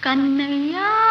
Kanaya.